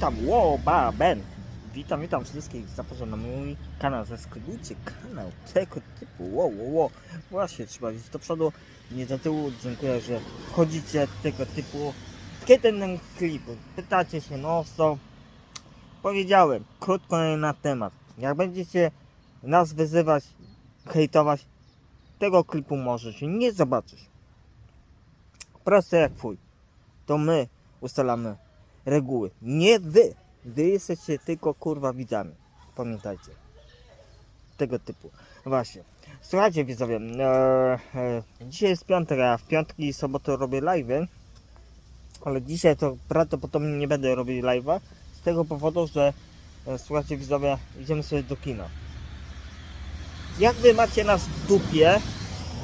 witam, wow, ba, Ben. Witam, witam wszystkich, zapraszam na mój kanał, zasubskrybujcie kanał tego typu, wow, wow, wow. Właśnie, trzeba iść do przodu, nie do tyłu, dziękuję, że wchodzicie tego typu. Kiedy ten klip? Pytacie się, no co? Powiedziałem, krótko na temat. Jak będziecie nas wyzywać, hejtować, tego klipu możecie nie zobaczyć. Proste jak fuj. To my ustalamy reguły. Nie wy. Wy jesteście tylko kurwa widzami. Pamiętajcie. Tego typu. Właśnie. Słuchajcie widzowie. E, e, dzisiaj jest piątek, a w piątki i soboty robię live'y. Ale dzisiaj to prawdopodobnie nie będę robił live'a. Z tego powodu, że e, słuchajcie widzowie, idziemy sobie do kina. Jak wy macie nas w dupie,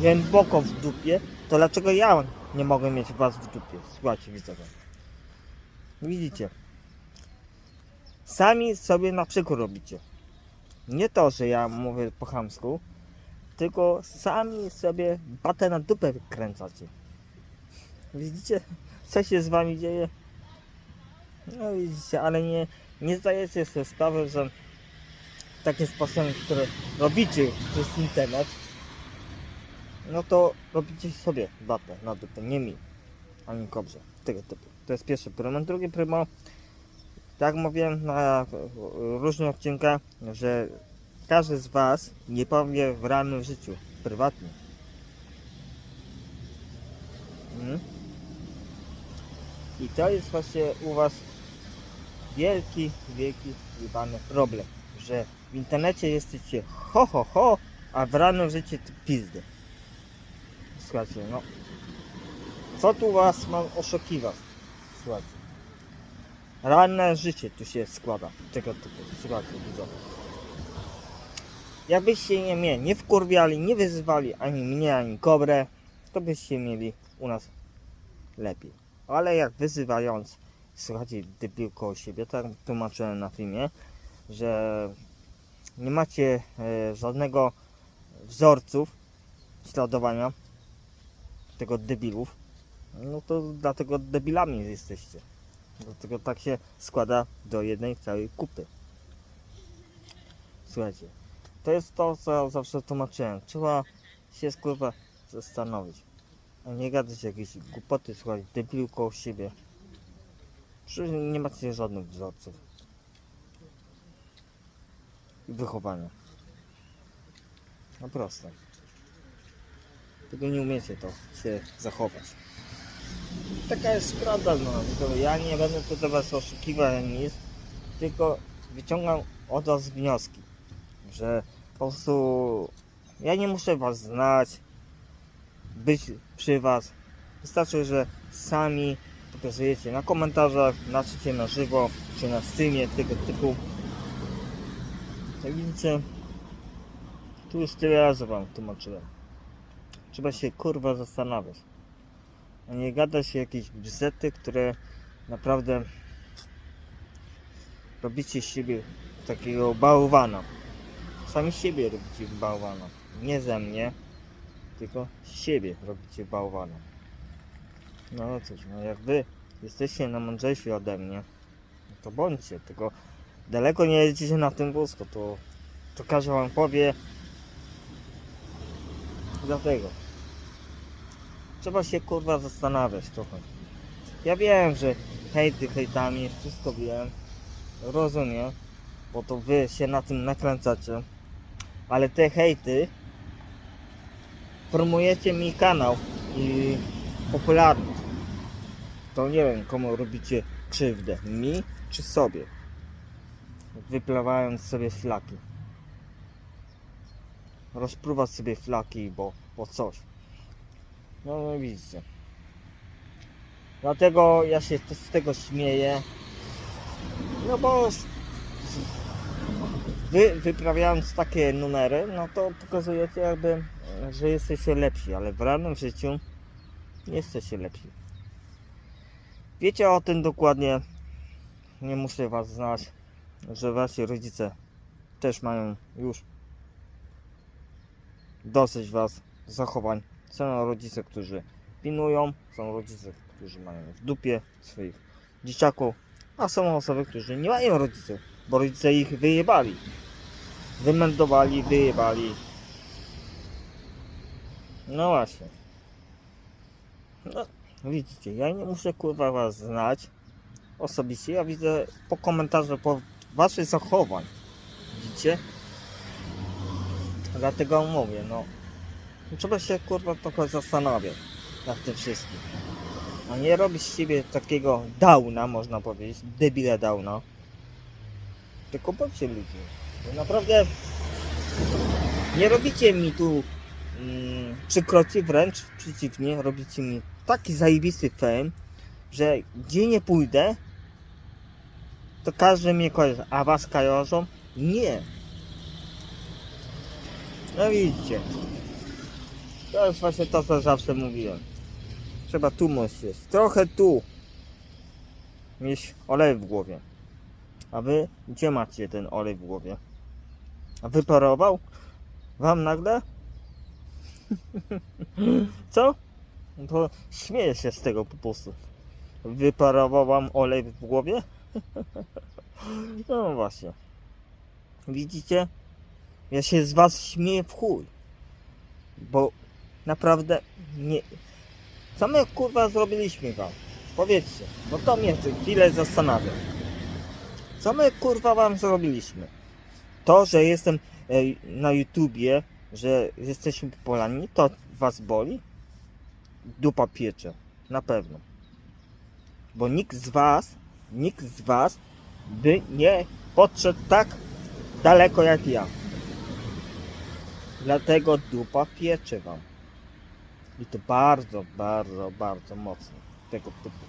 głęboko w dupie, to dlaczego ja nie mogę mieć was w dupie? Słuchajcie widzowie. Widzicie. Sami sobie na przykód robicie. Nie to, że ja mówię po chamsku, tylko sami sobie batę na dupę wykręcacie. Widzicie, co się z wami dzieje? No widzicie, ale nie, nie zdajecie sobie sprawy, że takie sposoby, które robicie przez internet, no to robicie sobie batę na dupę, nie mi, ani kobrze, tego typu. To jest pierwszy primo. Drugi primo, tak mówiłem na różnych odcinkach, że każdy z Was nie powie w realnym życiu, prywatnie. Mhm. I to jest właśnie u Was wielki, wielki, jebany problem, że w internecie jesteście ho, ho, ho, a w realnym życiu pizdy. Słuchajcie, no. Co tu Was mam oszukiwać? Słuchajcie. Realne życie tu się składa. Tego typu. Słuchajcie, widzowie. Jakbyście nie mnie nie wkurwiali, nie wyzywali ani mnie, ani kobrę, to byście mieli u nas lepiej. Ale jak wyzywając, słuchajcie, debil koło siebie, tak tłumaczyłem na filmie, że nie macie e, żadnego wzorców śladowania tego debilów, no to dlatego debilami jesteście. Dlatego tak się składa do jednej całej kupy. Słuchajcie, to jest to, co zawsze tłumaczyłem. Trzeba się kurwa zastanowić. A nie gadać jakieś głupoty, słuchaj, debilu koło siebie. Przecież nie macie żadnych wzorców. I wychowania. No proste. Tylko nie umiecie to się zachować. Taka jest prawda, no. Tylko ja nie będę tu do was oszukiwał nic, tylko wyciągam od was wnioski, że po prostu ja nie muszę was znać, być przy was. Wystarczy, że sami pokazujecie na komentarzach, naczycie na żywo, czy na streamie tego typu. Jak widzicie, tu już tyle razy wam tłumaczyłem. Trzeba się kurwa zastanawiać. A nie gada się jakieś bzety, które naprawdę robicie siebie takiego bałwana. Sami siebie robicie bałwana. Nie ze mnie, tylko siebie robicie bałwana. No no cóż, no jak wy jesteście na mądrzejsi ode mnie, to bądźcie, tylko daleko nie jedziecie na tym wózku, to, to każdy wam powie dlatego trzeba się kurwa zastanawiać trochę. Ja wiem, że hejty hejtami, wszystko wiem, rozumiem, bo to wy się na tym nakręcacie, ale te hejty promujecie mi kanał i popularność. To nie wiem, komu robicie krzywdę, mi czy sobie, wyplewając sobie flaki. Rozpruwać sobie flaki, bo, bo coś. No, no widzicie. Dlatego ja się z tego śmieję. No bo wy wyprawiając takie numery, no to pokazujecie jakby, że jesteście lepsi, ale w realnym życiu nie jesteście lepsi. Wiecie o tym dokładnie. Nie muszę was znać, że wasi rodzice też mają już dosyć was zachowań są rodzice, którzy pilnują, są rodzice, którzy mają w dupie swoich dzieciaków A są osoby, którzy nie mają rodziców, bo rodzice ich wyjebali. Wymędowali, wyjebali. No właśnie. No, widzicie, ja nie muszę kurwa was znać osobiście. Ja widzę po komentarzach, po waszych zachowań. Widzicie? Dlatego mówię, no. Trzeba się kurwa trochę zastanawiać nad tym wszystkim. A nie robić z siebie takiego downa, można powiedzieć, debile downa. Tylko bądźcie ludzi. Naprawdę nie robicie mi tu mm, przykroci, wręcz przeciwnie, robicie mi taki zajebisty fame, że gdzie nie pójdę, to każdy mnie kojarzy. A was kojarzą? Nie. No widzicie. To jest właśnie to, co zawsze mówiłem. Trzeba tu musieć. Trochę tu. Mieć olej w głowie. A wy gdzie macie ten olej w głowie? A wyparował? Wam nagle? Co? To śmieję się z tego po prostu. Wyparował wam olej w głowie? No właśnie. Widzicie? Ja się z was śmieję w chuj. Bo naprawdę nie... Co my kurwa zrobiliśmy wam? Powiedzcie, bo to mnie chwilę zastanawia. Co my kurwa wam zrobiliśmy? To, że jestem e, na YouTubie, że jesteśmy popularni, to was boli? Dupa piecze. Na pewno. Bo nikt z was, nikt z was by nie podszedł tak daleko jak ja. Dlatego dupa piecze wam. I to bardzo, bardzo, bardzo mocno. Tego typu